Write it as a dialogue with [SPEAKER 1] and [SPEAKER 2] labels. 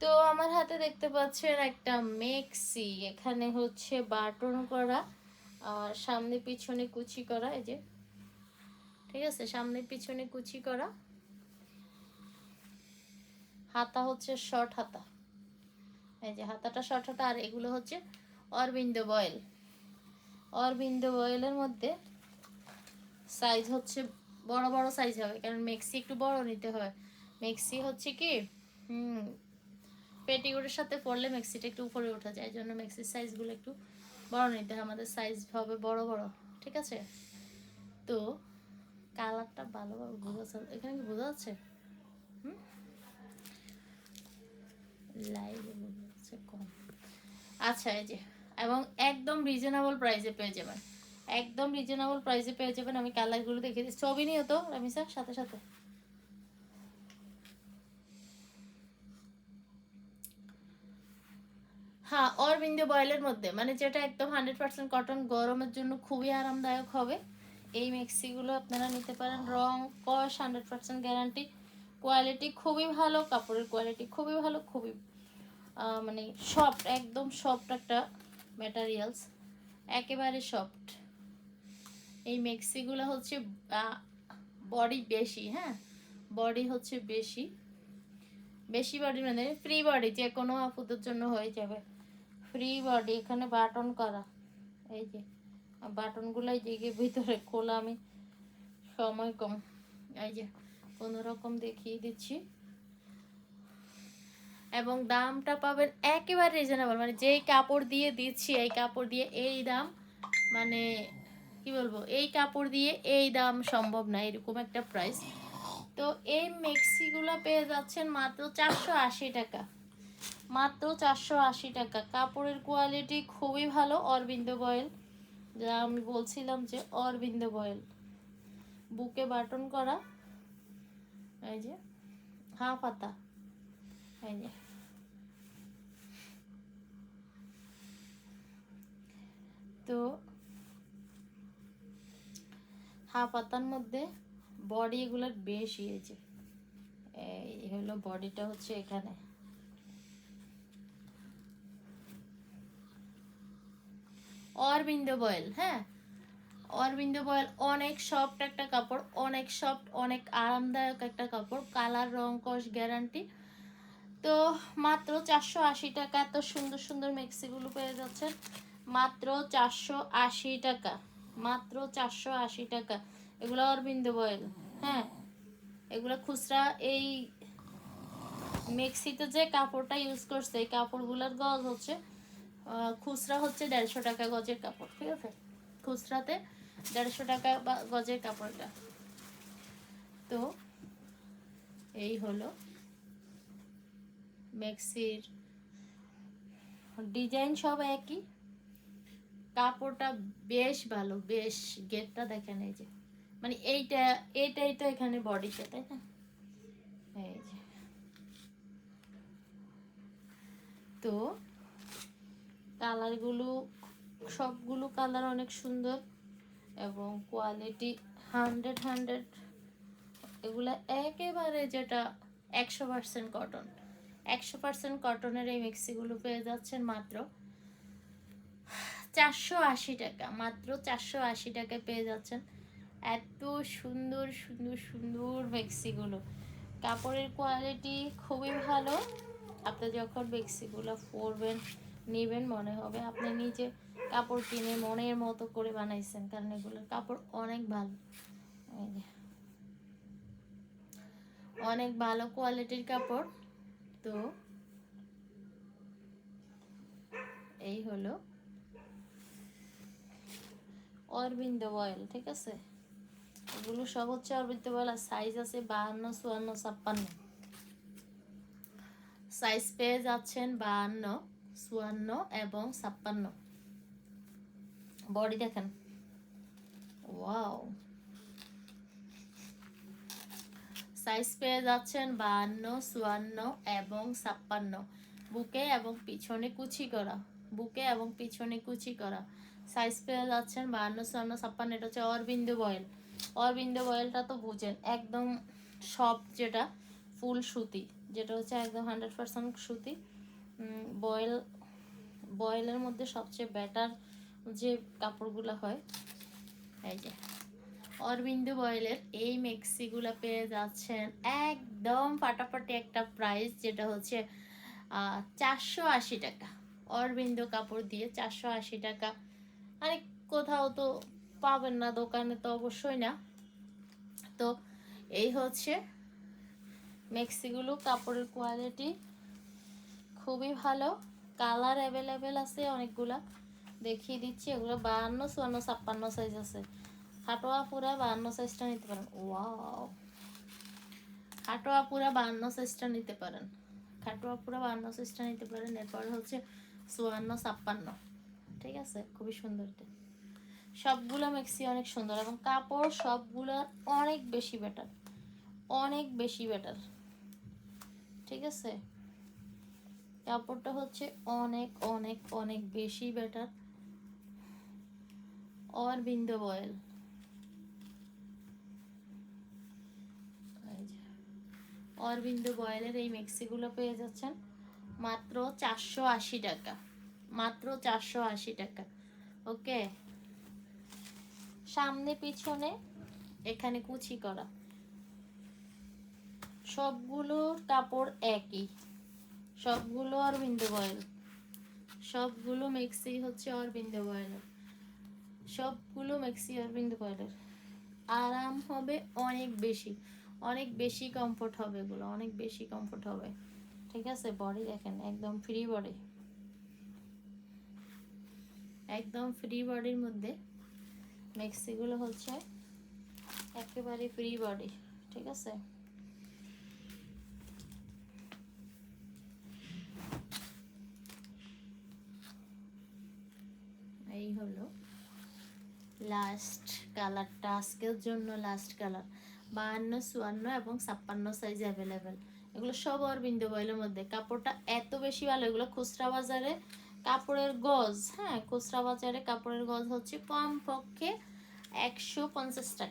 [SPEAKER 1] তো আমার হাতে দেখতে পাচ্ছেন একটা মেক্সি, এখানে হচ্ছে বাটন করা, আর সামনে পিছনে কুচি করা, এই যে। ঠিক আছে, সামনে পিছনে কুচি করা। হাতা হচ্ছে শর্ট হাতা। এই যে হাতাটা শর্ট হাতা, আর এগুলো হচ্ছে অরবিন্দ বয়েল। অরবিন্দ বয়েলের মধ্যে সাইজ হচ্ছে, বড় বড় সাইজ হবে, কারণ মেক্সি একটু বড় নিতে হয়। মেক্সি হচ্ছে কি, হুম পেটিকোটের সাথে পরলে মেক্সিটা একটু উপরে ওঠা যায় জন্য মেক্সির সাইজগুলো একটু বড় নিতে হয়, আমাদের সাইজ হবে বড় বড়, ঠিক আছে? তো কালারটা ভালোভাবে বোঝা এখানে কি বোঝা যাচ্ছে? বোঝা যাচ্ছে কম। আচ্ছা এই যে, এবং একদম রিজনেবল প্রাইসে পেয়ে যাবেন। একদম রিজনেবল প্রাইসে পেয়ে যাবেন, আমি কালারগুলো দেখে দিচ্ছি। ছবি নিও তো, রামিসা, সাথে সাথে। হ্যাঁ অরবিন্দ বয়েলের মধ্যে। মানে যেটা একদম হান্ড্রেড পার্সেন্ট কটন গরমের জন্য খুবই আরামদায়ক হবে। এই মেক্সিগুলো আপনারা নিতে পারেন। রং, কস হান্ড্রেড পার্সেন্ট গ্যারান্টি কোয়ালিটি খুবই ভালো, কাপড়ের কোয়ালিটি খুবই ভালো, খুবই মানে সফট একদম সফট একটা ম্যাটারিয়ালস একেবারে সফট এই মেক্সিগুলো হচ্ছে বডি বেশি হ্যাঁ? বডি হচ্ছে বেশি। বেশি বডি মানে ফ্রি বডি যে কোনো আপুদের জন্য হয়ে যাবে। ফ্রি বডি এখানে বাটন করা। এই যে বাটনগুলো এই যে ভিতরে খোলা আমি সময় কম। এই যে, কোনো রকম দেখিয়ে দিচ্ছি। এবং দামটা পাবেন একেবারে রিজনেবল মানে যেই কাপড় দিয়ে দিচ্ছি, এই কাপড় দিয়ে এই দাম মানে কি বলব, এই কাপড় দিয়ে এই দাম সম্ভব না, এরকম একটা প্রাইস তো এই মেক্সিগুলো পেয়ে যাচ্ছেন মাত্র চারশো আশি টাকা। মাত্র চারশো আশি টাকা। কাপড়ের কোয়ালিটি খুবই ভালো, অরবিন্দ বয়েল। যা আমি বলছিলাম যে অরবিন্দ বয়েল। বুকে বাটন করা, এই যে হাফ হাতা এই যে। তো হাফ হাতার মধ্যে বডি এগুলোর বেশি যে, এই হলো বডিটা হচ্ছে এখানে। অরবিন্দ বয়েল হ্যাঁ? অরবিন্দ বয়েল অনেক সফট একটা কাপড়, অনেক সফট অনেক আরামদায়ক একটা কাপড়, কালার, রং, কস গ্যারান্টি তো মাত্র চারশো আশি টাকা, এত সুন্দর সুন্দর মেক্সিগুলো পেয়ে যাচ্ছেন। মাত্র চারশো আশি টাকা, মাত্র চারশো আশি টাকা। এগুলো অরবিন্দ বয়েল হ্যাঁ? এগুলো খুচরা, এই মেক্সিতে যে কাপড়টা ইউজ করছে, এই কাপড়গুলোর গজ হচ্ছে খুচরা হচ্ছে দেড়শো টাকা গজের কাপড়, ঠিক আছে? খুচরাতে দেড়শো টাকা বা গজের কাপড়টা। তো এই হলো ম্যাক্সির ডিজাইন সব একই। কাপড়টা বেশ ভালো, বেশ গেটটা দেখেন এই যে। মানে এইটা, এইটাই তো এখানে বডিতে, তাই না? এই যে। তো কালারগুলো, সবগুলো কালার অনেক সুন্দর এবং কোয়ালিটি হান্ড্রেড হান্ড্রেড এগুলো একেবারে যেটা একশো পার্সেন্ট কটন একশো পার্সেন্ট কটনের এই মিক্সিগুলো পেয়ে যাচ্ছেন মাত্র চারশো আশি টাকা, মাত্র চারশো আশি টাকায় পেয়ে যাচ্ছেন এত সুন্দর সুন্দর সুন্দর মেক্সিগুলো। কাপড়ের কোয়ালিটি খুবই ভালো। আপনি যখন মেক্সিগুলো পরবেন নেবেন মনে হবে। আপনি নিজে কাপড় কিনে মনের মতো করে বানাইছেন, কারণ এগুলোর কাপড় অনেক ভালো। অনেক ভালো কোয়ালিটির কাপড়। তো এই হলো অরবিন্দ অয়েল ঠিক আছে? এগুলো সব হচ্ছে অরবিন্দ অয়েল আর সাইজ আছে বাহান্ন, চুয়ান্ন, ছাপ্পান্ন। সাইজ পেয়ে যাচ্ছেন বাহান্ন। চুয়ান্ন এবং ছাপ্পান্ন। বডি দেখেন। ওয়াও। সাইজ পেয়ে যাচ্ছেন বাহান্ন চুয়ান্ন এবং ছাপ্পান্ন। বুকে এবং পিছনে কুচি করা। বুকে এবং পিছনে কুচি করা। সাইজ পেয়ে যাচ্ছেন বাহান্ন চুয়ান্ন, ছাপ্পান্ন। এটা হচ্ছে অরবিন্দ বয়েল। অরবিন্দ বয়েলটা তো বুঝেন, একদম সব যেটা ফুল সুতি, যেটা হচ্ছে একদম হান্ড্রেড পার্সেন্ট সুতি। বয়েল বয়েলের মধ্যে সবচেয়ে বেটার যে কাপড়গুলো হয়, এই যে, অরবিন্দু বয়েলের এই মেক্সিগুলো পেয়ে যাচ্ছেন একদম ফাটাফাটি একটা প্রাইস যেটা হচ্ছে চারশো আশি টাকা। অরবিন্দু কাপড় দিয়ে চারশো আশি টাকা। আরে, কোথাও তো পাবেন না, দোকানে তো অবশ্যই না। তো এই হচ্ছে মেক্সিগুলো, কাপড়ের কোয়ালিটি খুবই ভালো। কালার অ্যাভেলেবেল আছে অনেকগুলা। দেখিয়ে দিচ্ছি, এগুলো বাহান্ন, চুয়ান্ন, ছাপ্পান্ন সাইজ আছে। হাটোয়া পুরা বাহান্ন সাইজটা নিতে পারেন। ওয়াও হাটোয়া পুরা বাহান্ন সাইজটা নিতে পারেন। খাটোয়া পুরা বাহান্ন সাইজটা নিতে পারেন, এরপর হচ্ছে চুয়ান্ন, ছাপ্পান্ন। ঠিক আছে? খুবই সুন্দর সবগুলো মেক্সি অনেক সুন্দর এবং কাপড় সবগুলোর অনেক বেশি বেটার অনেক বেশি বেটার ঠিক আছে? কাপড়টা হচ্ছে অনেক অনেক অনেক বেশি বেটার অরবিন্দ বয়েল অরবিন্দ বয়েলের এই মেক্সিগুলো পেয়ে যাচ্ছেন মাত্র চারশো আশি টাকা। মাত্র চারশো আশি টাকা। ওকে? সামনে পিছনে এখানে কুচি করা। সবগুলোর কাপড় একই। সবগুলো অরবিন্দ বয়েল। সবগুলো মেক্সি হচ্ছে অরবিন্দ বয়েলের সবগুলো মেক্সি আর অরবিন্দ বয়েলের। আরাম হবে অনেক বেশি। অনেক বেশি কমফোর্ট হবে এগুলো, অনেক বেশি কমফোর্ট হবে। ঠিক আছে? বডি দেখেন, একদম ফ্রি বডি একদম ফ্রি বডির মধ্যে মেক্সিগুলো হচ্ছে একেবারে ফ্রি বডি ঠিক আছে এই হলো? লাস্ট কালারটা আজকের জন্য লাস্ট কালার বাহান্ন, চুয়ান্ন এবং ছাপ্পান্ন সাইজ অ্যাভেলেবেল এগুলো সব অরবিন্দ বয়েলের মধ্যে। কাপড়টা এত বেশি ভালো, এগুলো খুচরা বাজারে কাপড়ের গজ হ্যাঁ খুচরা বাজারে কাপড়ের গজ হচ্ছে কম পক্ষে একশো পঞ্চাশ টাকা।